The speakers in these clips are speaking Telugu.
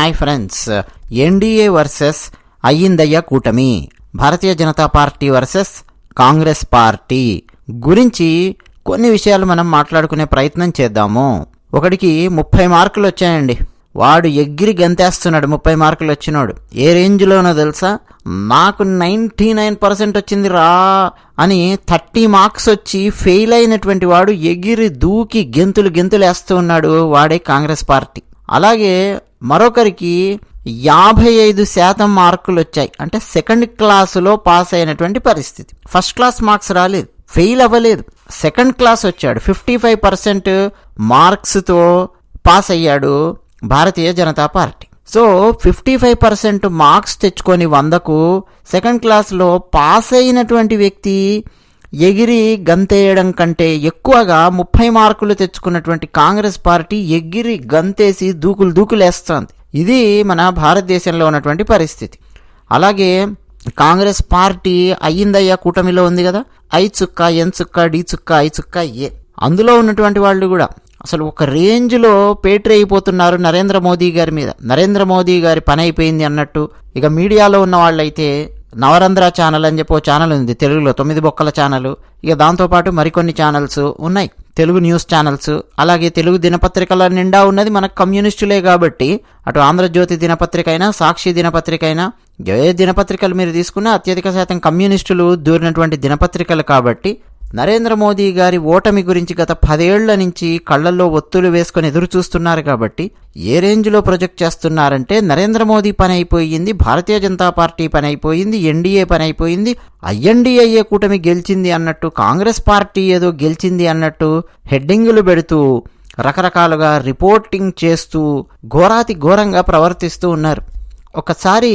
Hi friends. ఎన్డీఏ వర్సెస్ అయ్యిందయ్య కూటమి. Bharatiya Janata party versus Congress party. గురించి కొన్ని విషయాలు మనం మాట్లాడుకునే ప్రయత్నం చేద్దాము. ఒకడికి ముప్పై మార్కులు వచ్చాయండి. వాడు ఎగిరి గంతేస్తున్నాడు ముప్పై మార్కులు వచ్చినాడు. ఏ రేంజ్లోనో తెలుసా? నాకు నైంటీ నైన్ పర్సెంట్ వచ్చింది రా అని థర్టీ మార్క్స్ వచ్చి ఫెయిల్ అయినటువంటి వాడు ఎగిరి దూకి గెంతులు గెంతులు వేస్తూ ఉన్నాడు వాడే కాంగ్రెస్ పార్టీ. అలాగే మరొకరికి యాభై ఐదు శాతం మార్కులు వచ్చాయి. అంటే సెకండ్ క్లాసులో పాస్ అయినటువంటి పరిస్థితి. ఫస్ట్ క్లాస్ మార్క్స్ రాలేదు. ఫెయిల్ అవ్వలేదు. సెకండ్ క్లాస్ వచ్చాడు. ఫిఫ్టీ ఫైవ్ పర్సెంట్ మార్క్స్తో పాస్ అయ్యాడు Bharatiya Janata party. So fifty five percent marks తెచ్చుకొని వందకు సెకండ్ క్లాస్లో పాస్ అయినటువంటి వ్యక్తి ఎగిరి గంతేయడం కంటే ఎక్కువగా ముప్పై మార్కులు తెచ్చుకున్నటువంటి కాంగ్రెస్ పార్టీ ఎగిరి గంతేసి దూకులు దూకులేస్తుంది. ఇది మన భారతదేశంలో ఉన్నటువంటి పరిస్థితి. అలాగే కాంగ్రెస్ పార్టీ అయ్యిందయ్యా కూటమిలో ఉంది కదా. ఐ చుక్క ఎన్ చుక్క డి చుక్క ఐ చుక్క ఏ. అందులో ఉన్నటువంటి వాళ్ళు కూడా అసలు ఒక రేంజ్లో పేటరీ అయిపోతున్నారు నరేంద్ర మోదీ గారి మీద. నరేంద్ర మోదీ గారి పని అయిపోయింది అన్నట్టు ఇక మీడియాలో ఉన్న వాళ్ళైతే నవరంధ్ర ఛానల్ అని చెప్పి ఓ ఛానల్ ఉంది తెలుగులో తొమ్మిది బొక్కల ఛానల్. ఇక దాంతోపాటు మరికొన్ని ఛానల్స్ ఉన్నాయి. Telugu news channels. అలాగే తెలుగు దినపత్రికల నిండా ఉన్నది మన కమ్యూనిస్టులే కాబట్టి అటు ఆంధ్రజ్యోతి దినపత్రిక అయినా సాక్షి దినపత్రిక అయినా ఏ దినపత్రికలు మీరు తీసుకున్నా అత్యధిక శాతం కమ్యూనిస్టులు దూరినటువంటి దినపత్రికలు కాబట్టి నరేంద్ర మోదీ గారి ఓటమి గురించి గత పదేళ్ళ నుంచి కళ్ళల్లో ఒత్తులు వేసుకొని ఎదురు చూస్తున్నారు కాబట్టి ఏ రేంజ్లో ప్రొజెక్ట్ చేస్తున్నారంటే నరేంద్ర మోదీ పని అయిపోయింది భారతీయ జనతా పార్టీ పని అయిపోయింది ఎన్డీఏ పని అయిపోయింది ఐఎన్డీఏ కూటమి గెలిచింది అన్నట్టు కాంగ్రెస్ పార్టీ ఏదో గెలిచింది అన్నట్టు హెడ్డింగులు పెడుతూ రకరకాలుగా రిపోర్టింగ్ చేస్తూ ఘోరాతి ఘోరంగా ప్రవర్తిస్తూ ఉన్నారు. ఒకసారి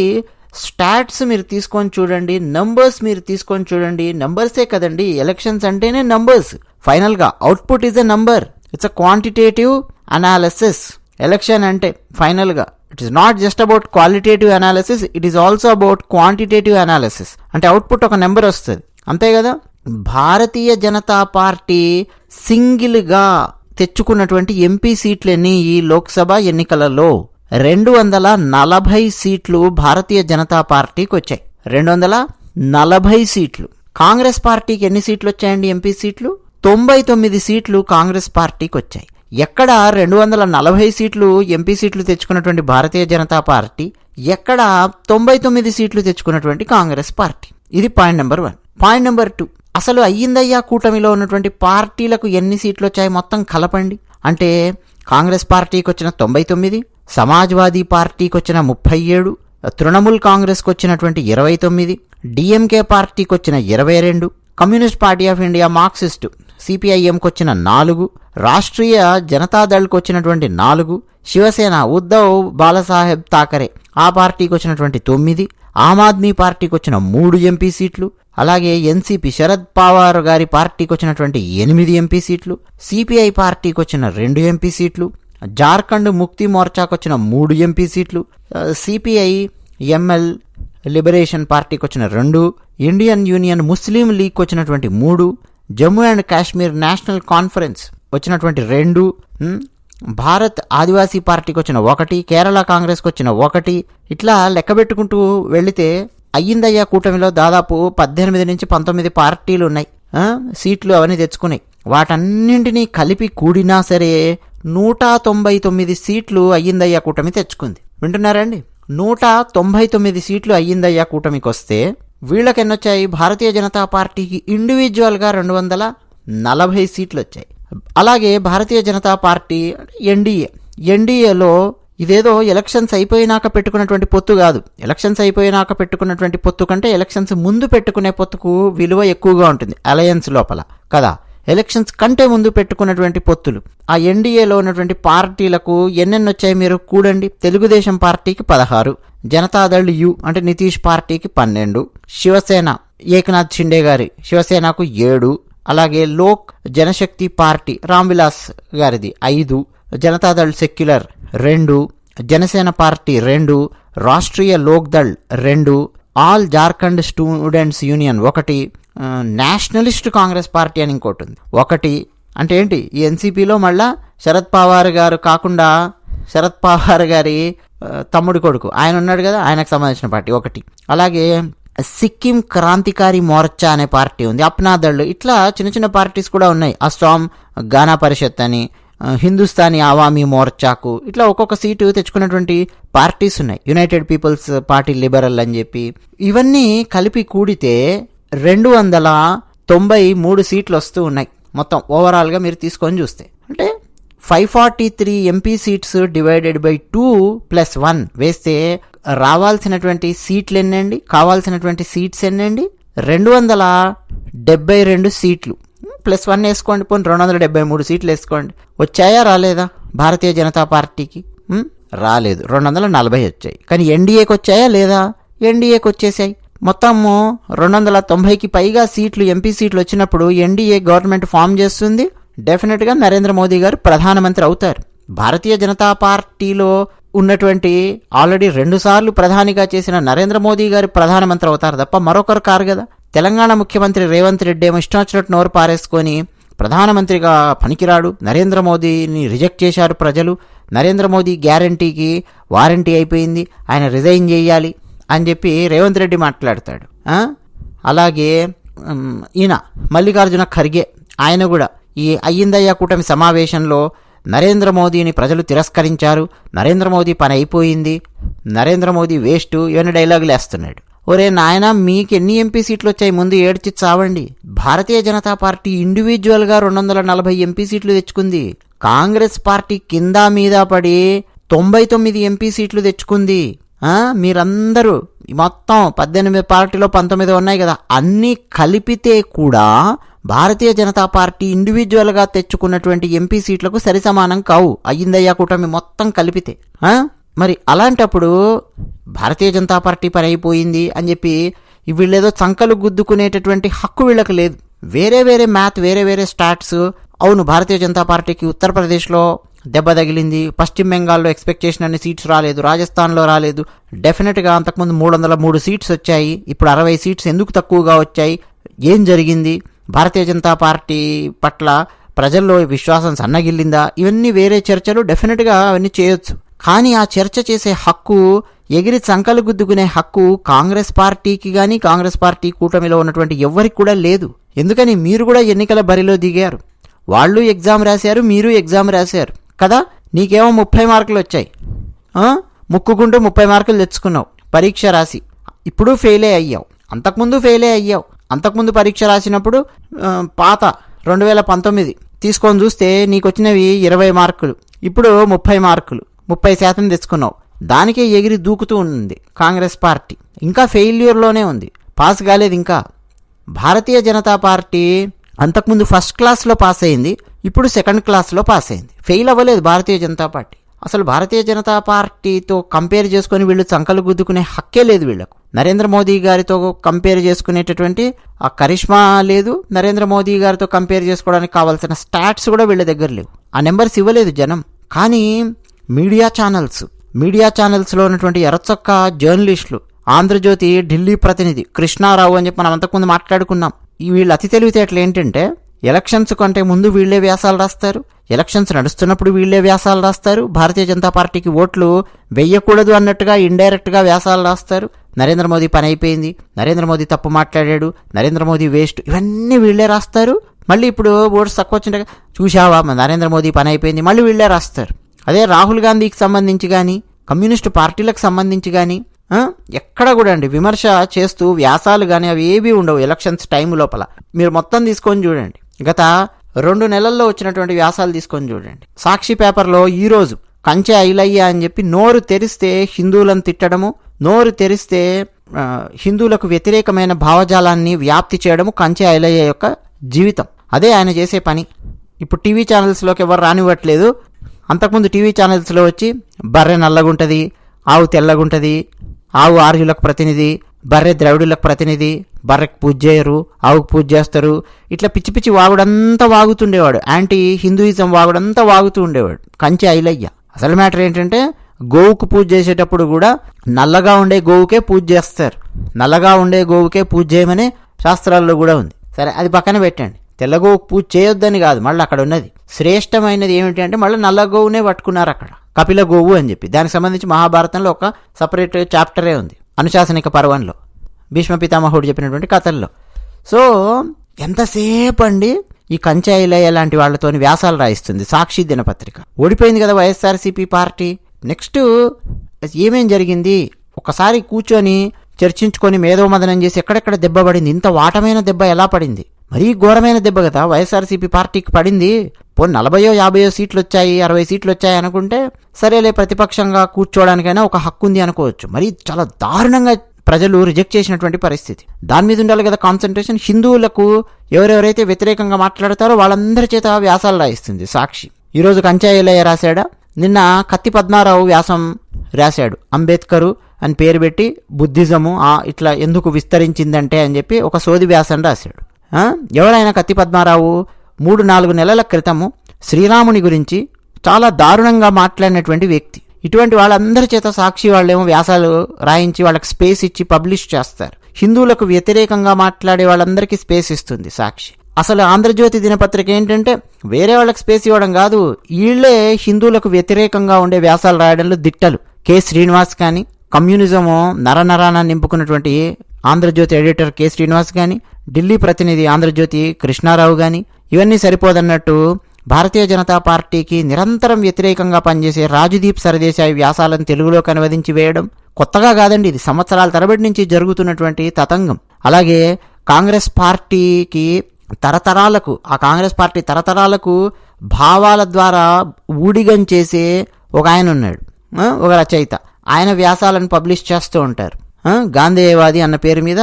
స్టాట్స్ మీరు తీసుకొని చూడండి నంబర్స్ మీరు తీసుకొని చూడండి. నంబర్సే కదండి ఎలక్షన్స్ అంటేనే నంబర్స్ ఫైనల్గా output is a number it's a quantitative analysis election అంటే ఫైనల్గా it is not just about qualitative analysis it is also about quantitative analysis అంటే అవుట్పుట్ ఒక నెంబర్ వస్తుంది. అంతే కదా? భారతీయ జనతా పార్టీ సింగిల్గా తెచ్చుకున్నటువంటి ఎంపీ సీట్లన్నీ ఈ లోక్సభ ఎన్నికలలో రెండు వందల నలభై సీట్లు భారతీయ జనతా పార్టీకి వచ్చాయి. రెండు వందల నలభై సీట్లు. కాంగ్రెస్ పార్టీకి ఎన్ని సీట్లు వచ్చాయండి? ఎంపీ సీట్లు? తొంభై తొమ్మిది సీట్లు కాంగ్రెస్ పార్టీకి వచ్చాయి. ఎక్కడ రెండు వందల నలభై సీట్లు ఎంపీ సీట్లు తెచ్చుకున్నటువంటి భారతీయ జనతా పార్టీ? ఎక్కడ తొంభై తొమ్మిది సీట్లు తెచ్చుకున్నటువంటి కాంగ్రెస్ పార్టీ? ఇది point number one. Point number two. అసలు అయ్యిందయ్యా కూటమిలో ఉన్నటువంటి పార్టీలకు ఎన్ని సీట్లు వచ్చాయి? మొత్తం కలపండి. అంటే కాంగ్రెస్ పార్టీకి వచ్చిన తొంభై తొమ్మిది సమాజ్వాదీ పార్టీకి వచ్చిన ముప్పై ఏడు తృణమూల్ కాంగ్రెస్కి వచ్చినటువంటి ఇరవై తొమ్మిది డిఎంకే పార్టీకి వచ్చిన ఇరవై రెండు communist party of India Marxist సిపిఐఎంకి వచ్చిన నాలుగు రాష్ట్రీయ జనతాదళ్కి వచ్చినటువంటి నాలుగు శివసేన ఉద్ధవ్ బాలసాహెబ్ థాకరే ఆ పార్టీకి వచ్చినటువంటి తొమ్మిది ఆమ్ ఆద్మీ పార్టీకి వచ్చిన మూడు ఎంపీ సీట్లు అలాగే ఎన్సీపీ శరద్ పవార్ గారి పార్టీకి వచ్చినటువంటి ఎనిమిది ఎంపీ సీట్లు సిపిఐ పార్టీకి వచ్చిన రెండు ఎంపీ సీట్లు జార్ఖండ్ ముక్తి మోర్చాకు వచ్చిన మూడు ఎంపీ సీట్లు సిపిఐ ఎంఎల్ లిబరేషన్ పార్టీకి వచ్చిన రెండు ఇండియన్ యూనియన్ ముస్లిం లీగ్ వచ్చినటువంటి మూడు Jammu and Kashmir national conference వచ్చినటువంటి రెండు భారత్ ఆదివాసీ పార్టీకి వచ్చిన ఒకటి కేరళ కాంగ్రెస్కి వచ్చిన ఒకటి ఇట్లా లెక్క పెట్టుకుంటూ వెళితే అయ్యిందయ్యా కూటమిలో దాదాపు పద్దెనిమిది నుంచి పంతొమ్మిది పార్టీలు ఉన్నాయి సీట్లు అవన్నీ తెచ్చుకున్నాయి వాటన్నింటినీ కలిపి కూడినా సరే నూట తొంభై తొమ్మిది సీట్లు అయ్యిందయ్యా కూటమి తెచ్చుకుంది. వింటున్నారండి నూట తొంభై తొమ్మిది సీట్లు అయ్యిందయ్యా కూటమికి వస్తే వీళ్ళకి భారతీయ జనతా పార్టీకి ఇండివిజువల్గా రెండు వందల నలభై సీట్లు వచ్చాయి అలాగే భారతీయ జనతా పార్టీ ఎన్డీఏ. ఎన్డీఏలో ఇదేదో ఎలక్షన్స్ అయిపోయినాక పెట్టుకున్నటువంటి పొత్తు కాదు. ఎలక్షన్స్ అయిపోయినాక పెట్టుకున్నటువంటి పొత్తు కంటే ఎలక్షన్స్ ముందు పెట్టుకునే పొత్తుకు విలువ ఎక్కువగా ఉంటుంది. అలయన్స్ లోపల. కదా? ఎలక్షన్స్ కంటే ముందు పెట్టుకున్నటువంటి పొత్తులు. ఆ ఎన్డీఏలో ఉన్నటువంటి పార్టీలకు ఎన్నెన్ని వచ్చాయి మీరు? కూడండి. తెలుగుదేశం పార్టీకి పదహారు. జనతాదళ్ యు అంటే నితీష్ పార్టీకి పన్నెండు. శివసేన ఏకనాథ్ షిండే గారి శివసేనకు ఏడు. అలాగే లోక్ జనశక్తి పార్టీ రామ్విలాస్ గారిది ఐదు. జనతాదళ్ సెక్యులర్ రెండు జనసేన పార్టీ రెండు రాష్ట్రీయ లోక్దళ్ రెండు ఆల్ జార్ఖండ్ స్టూడెంట్స్ యూనియన్ ఒకటి నేషనలిస్ట్ కాంగ్రెస్ పార్టీ అని ఇంకోటి ఉంది. ఒకటి అంటే ఏంటి? ఈ ఎన్సీపీలో మళ్ళా శరద్ పవార్ గారు కాకుండా శరద్ పవార్ గారి తమ్ముడి కొడుకు. ఆయన ఉన్నాడు కదా ఆయనకు సంబంధించిన పార్టీ ఒకటి. అలాగే సిక్కిం క్రాంతికారి మోర్చా అనే పార్టీ ఉంది. అప్నాదళ్ళు ఇట్లా చిన్న చిన్న పార్టీస్ కూడా ఉన్నాయి. అస్సాం గానా పరిషత్ అని హిందుస్థానీ ఆవామీ మోర్చాకు ఇట్లా ఒక్కొక్క సీటు తెచ్చుకున్నటువంటి పార్టీస్ ఉన్నాయి. యునైటెడ్ పీపుల్స్ పార్టీ లిబరల్ అని చెప్పి. ఇవన్నీ కలిపి కూడితే రెండు వందల తొంభై మూడు సీట్లు వస్తూ ఉన్నాయి. మొత్తం ఓవరాల్గా మీరు తీసుకొని చూస్తే. అంటే five forty three MP seats divided by two plus one వేస్తే రావాల్సినటువంటి సీట్లు ఎన్నండి? కావాల్సినటువంటి సీట్స్ ఎన్నండి? రెండు వందల డెబ్బై రెండు సీట్లు. ప్లస్ వన్ వేసుకోండి పోనీ రెండు వందల డెబ్బై మూడు సీట్లు వేసుకోండి. వచ్చాయా రాలేదా? భారతీయ జనతా పార్టీకి? రాలేదు. రెండు వందల నలభై వచ్చాయి. కానీ ఎన్డీఏకి వచ్చాయా లేదా? ఎన్డీఏకి వచ్చేసాయి మొత్తము రెండు వందల తొంభైకి పైగా సీట్లు ఎంపీ సీట్లు వచ్చినప్పుడు ఎన్డీఏ గవర్నమెంట్ ఫామ్ చేస్తుంది. డెఫినెట్గా నరేంద్ర మోదీ గారు ప్రధానమంత్రి అవుతారు. భారతీయ జనతా పార్టీలో ఉన్నటువంటి ఆల్రెడీ రెండుసార్లు ప్రధానిగా చేసిన నరేంద్ర మోదీ గారు ప్రధానమంత్రి అవుతారు తప్ప మరొకరు కారు కదా. తెలంగాణ ముఖ్యమంత్రి రేవంత్ రెడ్డి ఏమో ఇష్టం నోరు పారేసుకొని ప్రధానమంత్రిగా పనికిరాడు. నరేంద్ర మోదీని రిజెక్ట్ చేశారు ప్రజలు. నరేంద్ర మోదీ గ్యారంటీకి వారంటీ అయిపోయింది. ఆయన రిజైన్ చేయాలి అని చెప్పి రేవంత్ రెడ్డి మాట్లాడతాడు. అలాగే ఈయన మల్లికార్జున ఖర్గే ఆయన కూడా ఈ అయ్యిందయ్య కూటమి సమావేశంలో నరేంద్ర మోదీని ప్రజలు తిరస్కరించారు. నరేంద్ర మోదీ పని అయిపోయింది. నరేంద్ర మోదీ వేస్ట్ ఇవన్నీ డైలాగులు వేస్తున్నాడు. ఒరే నాయన మీకు ఎన్ని ఎంపీ సీట్లు వచ్చాయి? ముందు ఏడ్చి చావండి. భారతీయ జనతా పార్టీ ఇండివిజువల్గా రెండు వందల నలభై ఎంపీ సీట్లు తెచ్చుకుంది. కాంగ్రెస్ పార్టీ కింద మీద పడి తొంభై తొమ్మిది ఎంపీ సీట్లు తెచ్చుకుంది. మీరందరూ మొత్తం పద్దెనిమిది పార్టీలో పంతొమ్మిది ఉన్నాయి కదా. అన్నీ కలిపితే కూడా భారతీయ జనతా పార్టీ ఇండివిజువల్గా తెచ్చుకున్నటువంటి ఎంపీ సీట్లకు సరిసమానం కావు. అయ్యిందయ్యా కూటమి మొత్తం కలిపితే. మరి అలాంటప్పుడు భారతీయ జనతా పార్టీ పని అయిపోయింది అని చెప్పి వీళ్ళేదో చంకలు గుద్దుకునేటటువంటి హక్కు వీళ్ళకి లేదు. వేరే వేరే మ్యాథ్ వేరే వేరే స్టాట్స్. అవును భారతీయ జనతా పార్టీకి ఉత్తరప్రదేశ్లో దెబ్బ తగిలింది. పశ్చిమ బెంగాల్లో ఎక్స్పెక్ట్ చేసిన అన్ని సీట్స్ రాలేదు. రాజస్థాన్లో రాలేదు. డెఫినెట్గా అంతకుముందు మూడు వందల మూడు సీట్స్ వచ్చాయి. ఇప్పుడు అరవై సీట్స్ ఎందుకు తక్కువగా వచ్చాయి? ఏం జరిగింది? భారతీయ జనతా పార్టీ పట్ల ప్రజల్లో విశ్వాసం సన్నగిల్లిందా? ఇవన్నీ వేరే చర్చలు. డెఫినెట్గా అవన్నీ చేయొచ్చు. కానీ ఆ చర్చ చేసే హక్కు ఎగిరి చంకలు గుద్దుకునే హక్కు కాంగ్రెస్ పార్టీకి కానీ కాంగ్రెస్ పార్టీ కూటమిలో ఉన్నటువంటి ఎవ్వరికి కూడా లేదు. ఎందుకని? మీరు కూడా ఎన్నికల బరిలో దిగారు. వాళ్ళు ఎగ్జామ్ రాశారు మీరు ఎగ్జామ్ రాశారు. కదా? నీకేమో ముప్పై మార్కులు వచ్చాయి. ముక్కుకుంటూ ముప్పై మార్కులు తెచ్చుకున్నావు. పరీక్ష రాసి. ఇప్పుడు ఫెయిలే అయ్యావు. అంతకుముందు ఫెయిలే అయ్యావు. అంతకుముందు పరీక్ష రాసినప్పుడు పాత రెండు వేల పంతొమ్మిది. తీసుకొని చూస్తే నీకు వచ్చినవి ఇరవై మార్కులు. ఇప్పుడు ముప్పై మార్కులు. ముప్పై శాతం తెచ్చుకున్నావు. దానికే ఎగిరి దూకుతూ ఉంది కాంగ్రెస్ పార్టీ. ఇంకా ఫెయిల్యూర్లోనే ఉంది. పాస్ కాలేదు ఇంకా. భారతీయ జనతా పార్టీ అంతకుముందు ఫస్ట్ క్లాస్లో పాస్ అయింది. ఇప్పుడు సెకండ్ క్లాస్లో పాస్ అయింది. ఫెయిల్ అవ్వలేదు భారతీయ జనతా పార్టీ. అసలు భారతీయ జనతా పార్టీతో కంపేర్ చేసుకొని వీళ్ళు చంకలు గుద్దుకునే హక్కే లేదు వీళ్ళకు నరేంద్ర మోదీ గారితో కంపేర్ చేసుకునేటటువంటి ఆ కరిష్మా లేదు. నరేంద్ర మోదీ గారితో కంపేర్ చేసుకోవడానికి కావాల్సిన స్టాట్స్ కూడా వీళ్ళ దగ్గర లేవు. ఆ నెంబర్స్ ఇవ్వలేదు జనం. కానీ మీడియా ఛానల్స్. మీడియా ఛానల్స్లో ఉన్నటువంటి ఎర్రచొక్క జర్నలిస్టులు ఆంధ్రజ్యోతి ఢిల్లీ ప్రతినిధి కృష్ణారావు అని చెప్పి మనం అంతకుముందు మాట్లాడుకున్నాం. ఈ అతి తెలివితేటలు ఏంటంటే ఎలక్షన్స్ కంటే ముందు వీళ్ళే వ్యాసాలు రాస్తారు. ఎలక్షన్స్ నడుస్తున్నప్పుడు వీళ్ళే వ్యాసాలు రాస్తారు. భారతీయ జనతా పార్టీకి ఓట్లు వెయ్యకూడదు అన్నట్టుగా ఇండైరెక్ట్గా వ్యాసాలు రాస్తారు. నరేంద్ర మోదీ పని అయిపోయింది. నరేంద్ర మోదీ తప్పు మాట్లాడాడు. నరేంద్ర మోదీ వేస్ట్. ఇవన్నీ వీళ్ళే రాస్తారు. మళ్ళీ ఇప్పుడు ఓట్స్ తక్కువ వచ్చిన చూశావా నరేంద్ర మోదీ పని అయిపోయింది. మళ్ళీ వీళ్ళే రాస్తారు. అదే రాహుల్ గాంధీకి సంబంధించి కానీ కమ్యూనిస్టు పార్టీలకు సంబంధించి కానీ ఎక్కడ కూడా అండి విమర్శ చేస్తూ వ్యాసాలు కానీ అవి ఏవి ఉండవు ఎలక్షన్స్ టైం లోపల. మీరు మొత్తం తీసుకొని చూడండి. గత రెండు నెలల్లో వచ్చినటువంటి వ్యాసాలు తీసుకొని చూడండి. సాక్షి పేపర్లో ఈరోజు కంచె ఐలయ్య అని చెప్పి నోరు తెరిస్తే హిందువులను తిట్టడము నోరు తెరిస్తే హిందువులకు వ్యతిరేకమైన భావజాలాన్ని వ్యాప్తి చేయడము కంచె ఐలయ్య యొక్క జీవితం. అదే ఆయన చేసే పని. ఇప్పుడు టీవీ ఛానల్స్లోకి ఎవరు రానివ్వట్లేదు. అంతకుముందు టీవీ ఛానల్స్లో వచ్చి బర్రె నల్లగుంటది ఆవు తెల్లగుంటది ఆవు ఆర్యులకు ప్రతినిధి బర్రె ద్రవిడులకు ప్రతినిధి బర్రెకు పూజ చేయరు ఆవుకు పూజ చేస్తారు. ఇట్లా పిచ్చి పిచ్చి వాగుడంతా వాగుతుండేవాడు. యాంటీ హిందూయిజం వాగుడంతా వాగుతూ ఉండేవాడు. కంచి ఐలయ్య. అసలు మ్యాటర్ ఏంటంటే గోవుకు పూజ చేసేటప్పుడు కూడా నల్లగా ఉండే గోవుకే పూజ చేస్తారు. నల్లగా ఉండే గోవుకే పూజ చేయమని శాస్త్రాల్లో కూడా ఉంది. సరే అది పక్కన పెట్టండి. తెల్ల పూజ చేయొద్దని కాదు మళ్ళీ అక్కడ ఉన్నది శ్రేష్టమైనది ఏమిటి అంటే మళ్ళీ నల్ల గోవునే పట్టుకున్నారు అక్కడ. కపిల గోవు అని చెప్పి. దానికి సంబంధించి మహాభారతంలో ఒక సపరేట్ చాప్టరే ఉంది అనుశాసనిక పర్వంలో. భీష్మ పితామహుడు చెప్పినటువంటి కథల్లో. సో ఎంతసేపు అండి ఈ కంచాయిలయ్య లాంటి వాళ్ళతోని వ్యాసాలు రాయిస్తుంది సాక్షి దినపత్రిక. ఓడిపోయింది కదా వైఎస్ఆర్సీపీ పార్టీ. నెక్స్ట్ ఏమేం జరిగింది? ఒకసారి కూర్చొని చర్చించుకొని మేధోమదనం చేసి ఎక్కడెక్కడ దెబ్బ పడింది? ఇంత వాటమైన దెబ్బ ఎలా పడింది? మరీ ఘోరమైన దెబ్బ కదా. వైఎస్ఆర్సీపీ పార్టీకి పడింది. పో నలభయో యాభయో సీట్లు వచ్చాయి అరవై సీట్లు వచ్చాయి అనుకుంటే సరేలే ప్రతిపక్షంగా కూర్చోవడానికైనా ఒక హక్కు ఉంది అనుకోవచ్చు. మరి చాలా దారుణంగా ప్రజలు రిజెక్ట్ చేసినటువంటి పరిస్థితి. దాని మీద ఉండాలి కదా కాన్సన్ట్రేషన్. హిందువులకు ఎవరెవరైతే వ్యతిరేకంగా మాట్లాడతారో వాళ్ళందరి చేత వ్యాసాలు రాయిస్తుంది సాక్షి. ఈరోజు కంచాయిలయ్య రాశాడా? నిన్న కత్తి పద్మారావు వ్యాసం రాశాడు. అంబేద్కరు అని పేరు పెట్టి బుద్ధిజము ఆ ఇట్లా ఎందుకు విస్తరించిందంటే అని చెప్పి ఒక సోది వ్యాసం రాశాడు. ఎవరైనా కత్తి పద్మారావు మూడు నాలుగు నెలల క్రితము శ్రీరాముని గురించి చాలా దారుణంగా మాట్లాడినటువంటి వ్యక్తి. ఇటువంటి వాళ్ళందరి చేత సాక్షి వాళ్ళేమో వ్యాసాలు రాయించి వాళ్ళకి స్పేస్ ఇచ్చి పబ్లిష్ చేస్తారు. హిందువులకు వ్యతిరేకంగా మాట్లాడే వాళ్ళందరికీ స్పేస్ ఇస్తుంది సాక్షి. అసలు ఆంధ్రజ్యోతి దినపత్రిక ఏంటంటే వేరే వాళ్ళకి స్పేస్ ఇవ్వడం కాదు వీళ్ళే హిందువులకు వ్యతిరేకంగా ఉండే వ్యాసాలు రాయడంలో దిట్టలు. కె. శ్రీనివాస్ కానీ కమ్యూనిజము నరనరాన నింపుకున్నటువంటి ఆంధ్రజ్యోతి ఎడిటర్ కె శ్రీనివాస్ కానీ ఢిల్లీ ప్రతినిధి ఆంధ్రజ్యోతి కృష్ణారావు కానీ ఇవన్నీ సరిపోదన్నట్టు భారతీయ జనతా పార్టీకి నిరంతరం వ్యతిరేకంగా పనిచేసే రాజుదీప్ సరదేశాయి వ్యాసాలను తెలుగులోకి అనువదించి వేయడం కొత్తగా కాదండి. ఇది సంవత్సరాల తరబడి నుంచి జరుగుతున్నటువంటి తతంగం. అలాగే కాంగ్రెస్ పార్టీకి తరతరాలకు ఆ కాంగ్రెస్ పార్టీ తరతరాలకు భావాల ద్వారా ఊడిగం చేసే ఒక ఆయన ఉన్నాడు. ఒక రచయిత. ఆయన వ్యాసాలను పబ్లిష్ చేస్తూ ఉంటారు. గాంధేయవాది అన్న పేరు మీద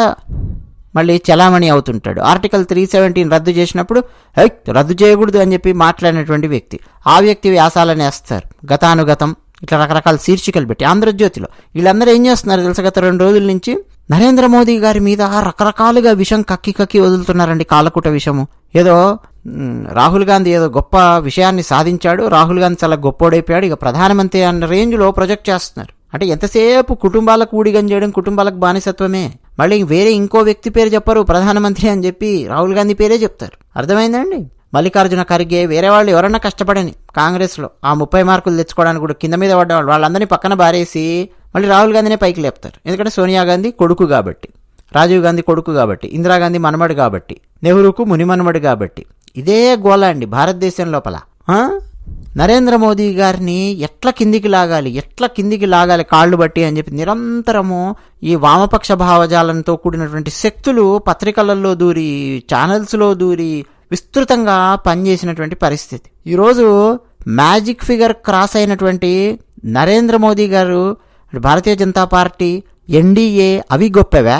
మళ్ళీ చలామణి అవుతుంటాడు. ఆర్టికల్ త్రీ సెవెంటీన్ రద్దు చేసినప్పుడు "హై, రద్దు చేయకూడదు అని చెప్పి మాట్లాడినటువంటి వ్యక్తి. ఆ వ్యక్తి వ్యాసాలను వేస్తారు. గతానుగతం ఇట్లా రకరకాల శీర్షికలు పెట్టి ఆంధ్రజ్యోతిలో. వీళ్ళందరూ ఏం చేస్తున్నారు తెలుసు? గత రెండు రోజుల నుంచి నరేంద్ర మోదీ గారి మీద రకరకాలుగా విషం కక్కి కక్కి వదులుతున్నారండి కాలకుట విషము. ఏదో రాహుల్ గాంధీ ఏదో గొప్ప విషయాన్ని సాధించాడు. రాహుల్ గాంధీ చాలా గొప్పోడైపోయాడు. ఇక ప్రధానమంత్రి అన్న రేంజ్లో ప్రొజెక్ట్ చేస్తున్నారు. అంటే ఎంతసేపు కుటుంబాలకు కూడిగం చేయడం కుటుంబాలకు బానిసత్వమే? మళ్ళీ వేరే ఇంకో వ్యక్తి పేరు చెప్పరు ప్రధానమంత్రి అని చెప్పి రాహుల్ గాంధీ పేరే చెప్తారు. అర్థమైందండి? మల్లికార్జున ఖర్గే వేరే వాళ్ళు ఎవరన్నా కష్టపడని కాంగ్రెస్లో ఆ ముప్పై మార్కులు తెచ్చుకోవడానికి కూడా కింద మీద పడ్డవాళ్ళు వాళ్ళందరినీ పక్కన బారేసి మళ్ళీ రాహుల్ గాంధీనే పైకి లేపుతారు. ఎందుకంటే సోనియా గాంధీ కొడుకు కాబట్టి రాజీవ్ గాంధీ కొడుకు కాబట్టి ఇందిరాగాంధీ మనమడు కాబట్టి నెహ్రూకు మునిమనమడు కాబట్టి. ఇదే గోల అండి భారతదేశం లోపల. ఆ? నరేంద్ర మోదీ గారిని ఎట్లా కిందికి లాగాలి ఎట్లా కిందికి లాగాలి కాళ్ళు బట్టి అని చెప్పి నిరంతరము ఈ వామపక్ష భావజాలంతో కూడినటువంటి శక్తులు పత్రికలలో దూరి ఛానల్స్లో దూరి విస్తృతంగా పనిచేసినటువంటి పరిస్థితి. ఈరోజు మ్యాజిక్ ఫిగర్ క్రాస్ అయినటువంటి నరేంద్ర మోదీ గారు భారతీయ జనతా పార్టీ ఎన్డీఏ అవి గొప్పవా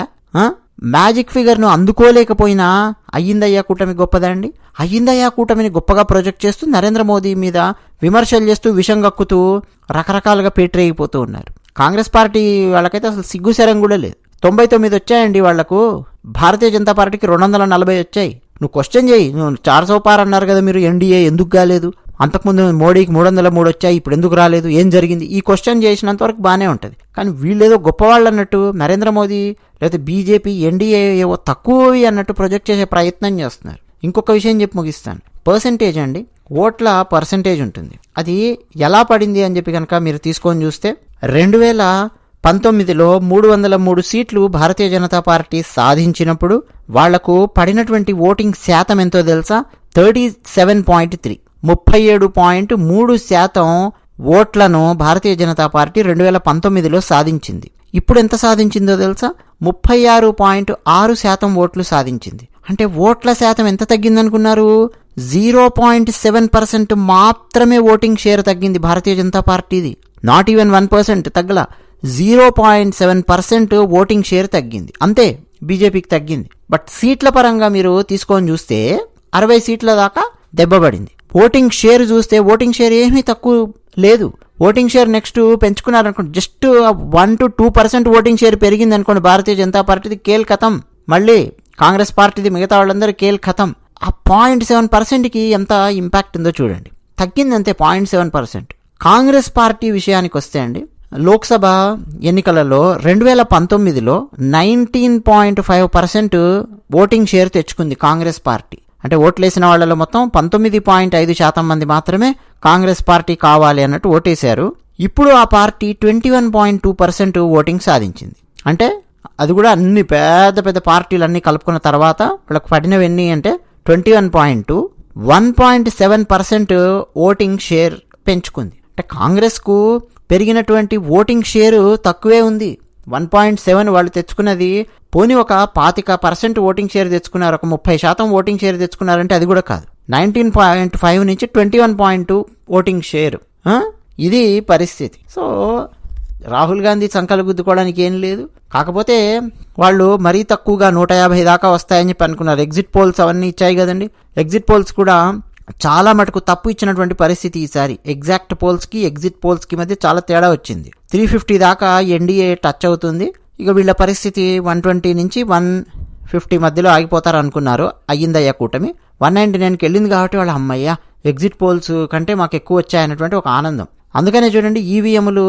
మ్యాజిక్ ఫిగర్ను అందుకోలేకపోయినా అయ్యిందయ్యా కూటమి గొప్పదండి. అయ్యిందయ్యా కూటమిని గొప్పగా ప్రొజెక్ట్ చేస్తూ నరేంద్ర మోదీ మీద విమర్శలు చేస్తూ విషం గక్కుతూ రకరకాలుగా పేటరేగిపోతూ ఉన్నారు. కాంగ్రెస్ పార్టీ వాళ్ళకైతే అసలు సిగ్గుశరం కూడా లేదు. తొంభై తొమ్మిది వచ్చాయండి వాళ్ళకు. భారతీయ జనతా పార్టీకి రెండు వందల నలభై వచ్చాయి. నువ్వు క్వశ్చన్ చేయి. నువ్వు చార్ సోపార్ అన్నారు కదా మీరు ఎన్డీఏ ఎందుకు కాలేదు? అంతకుముందు మోడీకి మూడు వందల మూడు వచ్చాయి ఇప్పుడు ఎందుకు రాలేదు ఏం జరిగింది? ఈ క్వశ్చన్ చేసినంత వరకు బాగానే ఉంటుంది. కానీ వీళ్ళేదో గొప్పవాళ్ళు అన్నట్టు నరేంద్ర మోదీ లేకపోతే బీజేపీ ఎన్డీఏ ఏవో తక్కువవి అన్నట్టు ప్రొజెక్ట్ చేసే ప్రయత్నం చేస్తున్నారు. ఇంకొక విషయం చెప్పి ముగిస్తాను. పర్సంటేజ్ అండి ఓట్ల పర్సంటేజ్ ఉంటుంది. అది ఎలా పడింది అని చెప్పి కనుక మీరు తీసుకొని చూస్తే రెండు వేల పంతొమ్మిదిలో మూడు వందల మూడు సీట్లు భారతీయ జనతా పార్టీ సాధించినప్పుడు వాళ్ళకు పడినటువంటి ఓటింగ్ శాతం ఎంతో తెలుసా? థర్టీ సెవెన్ పాయింట్ త్రీ ముప్పై ఏడు పాయింట్ మూడు శాతం ఓట్లను భారతీయ జనతా పార్టీ రెండు వేల పంతొమ్మిదిలో సాధించింది. ఇప్పుడు ఎంత సాధించిందో తెలుసా? ముప్పై ఆరు పాయింట్ ఆరు శాతం ఓట్లు సాధించింది. అంటే ఓట్ల శాతం ఎంత తగ్గిందనుకున్నారు? జీరో పాయింట్ సెవెన్ పర్సెంట్ మాత్రమే ఓటింగ్ షేర్ తగ్గింది భారతీయ జనతా పార్టీది. Not even one percent తగ్గల. Zero point seven percent voting share తగ్గింది. అంతే బీజేపీకి తగ్గింది. బట్ సీట్ల పరంగా మీరు తీసుకొని చూస్తే అరవై సీట్ల దాకా దెబ్బపడింది. ఓటింగ్ షేర్ చూస్తే ఓటింగ్ షేర్ ఏమీ తక్కువ లేదు. Voting share next పెంచుకున్నారనుకోండి. Just one two two percent voting share పెరిగింది అనుకోండి భారతీయ జనతా పార్టీది కేల్ ఖతం మళ్ళీ కాంగ్రెస్ పార్టీది మిగతా వాళ్ళందరూ కేల్ ఖతం ఆ పాయింట్ సెవెన్ పర్సెంట్కి ఎంత ఇంపాక్ట్ ఉందో చూడండి. తగ్గిందంతే point seven percent. Congress party విషయానికి వస్తే అండి లోక్సభ ఎన్నికలలో రెండు వేల పంతొమ్మిదిలో nineteen point five percent voting share తెచ్చుకుంది కాంగ్రెస్ పార్టీ. అంటే ఓట్లేసిన వాళ్ళలో మొత్తం పంతొమ్మిది పాయింట్ ఐదు శాతం మంది మాత్రమే కాంగ్రెస్ పార్టీ కావాలి అన్నట్టు ఓటేశారు. ఇప్పుడు ఆ party twenty one point two percent voting సాధించింది. అంటే అది కూడా అన్ని పెద్ద పెద్ద పార్టీలు అన్నీ కలుపుకున్న తర్వాత వాళ్ళకి పడినవన్నీ అంటే twenty one point two one point seven percent voting share పెంచుకుంది. అంటే కాంగ్రెస్కు పెరిగినటువంటి ఓటింగ్ షేరు తక్కువే ఉంది. వన్ పాయింట్ సెవెన్ వాళ్ళు తెచ్చుకున్నది పోనీ ఒక పాతిక పర్సెంట్ ఓటింగ్ షేర్ తెచ్చుకున్నారు ఒక ముప్పై శాతం ఓటింగ్ షేర్ తెచ్చుకున్నారంటే అది కూడా కాదు. నైన్టీన్ పాయింట్ ఫైవ్ నుంచి twenty one point two voting share. ఇది పరిస్థితి. సో రాహుల్ గాంధీ సంకలు గుద్దుకోవడానికి ఏం లేదు. కాకపోతే వాళ్ళు మరీ తక్కువగా నూట యాభై దాకా వస్తాయని చెప్పి అనుకున్నారు. ఎగ్జిట్ పోల్స్ అవన్నీ ఇచ్చాయి కదండి. ఎగ్జిట్ పోల్స్ కూడా చాలా మటుకు తప్పు ఇచ్చినటువంటి పరిస్థితి ఈసారి. ఎగ్జాక్ట్ పోల్స్కి ఎగ్జిట్ పోల్స్కి మధ్య చాలా తేడా వచ్చింది. త్రీ ఫిఫ్టీ దాకా ఎన్డీఏ టచ్ అవుతుంది. ఇక వీళ్ళ పరిస్థితి వన్ ట్వంటీ నుంచి వన్ ఫిఫ్టీ మధ్యలో ఆగిపోతారు అనుకున్నారు అయ్యిందయ్యా కూటమి. వన్ నైంటీ నైన్కి వెళ్ళింది కాబట్టి వాళ్ళ అమ్మయ్య ఎగ్జిట్ పోల్స్ కంటే మాకు ఎక్కువ వచ్చాయన్నటువంటి ఒక ఆనందం. అందుకనే చూడండి ఈవీఎంలు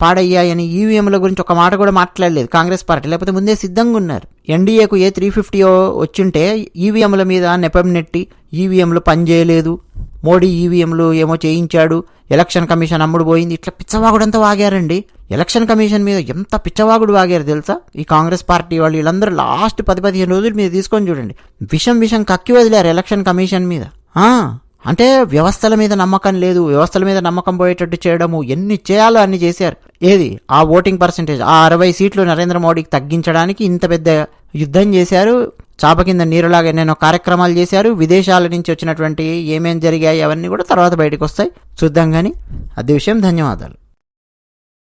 పాడయ్యాయని ఈవీఎంల గురించి ఒక మాట కూడా మాట్లాడలేదు కాంగ్రెస్ పార్టీ. లేకపోతే ముందే సిద్ధంగా ఉన్నారు. ఎన్డీఏకు ఏ త్రీ ఫిఫ్టీ వచ్చింటే ఈవీఎంల మీద నెపం నెట్టి ఈవీఎంలు పనిచేయలేదు మోడీ ఈవీఎంలు ఏమో చేయించాడు. ఎలక్షన్ కమిషన్ అమ్ముడు పోయింది. ఇట్లా పిచ్చవాగుడంతా వాగారండి. ఎలక్షన్ కమిషన్ మీద ఎంత పిచ్చవాగుడు వాగారు తెలుసా? ఈ కాంగ్రెస్ పార్టీ వాళ్ళు వీళ్ళందరూ లాస్ట్ పది పదిహేను రోజులు మీరు తీసుకొని చూడండి. విషం విషం కక్కి వదిలేరు ఎలక్షన్ కమిషన్ మీద. అంటే వ్యవస్థల మీద నమ్మకం లేదు. వ్యవస్థల మీద నమ్మకం పోయేటట్టు చేయడము. ఎన్ని చేయాలో అన్ని చేశారు. ఏది? ఆ ఓటింగ్ పర్సంటేజ్ ఆ అరవై సీట్లు నరేంద్ర మోడీకి తగ్గించడానికి ఇంత పెద్ద యుద్ధం చేశారు. చాప కింద నీరులాగా ఎన్నెన్నో కార్యక్రమాలు చేశారు. విదేశాల నుంచి వచ్చినటువంటి ఏమేం జరిగాయి అవన్నీ కూడా తర్వాత బయటకు వస్తాయి. చూద్దాం కానీ అది విషయం. ధన్యవాదాలు.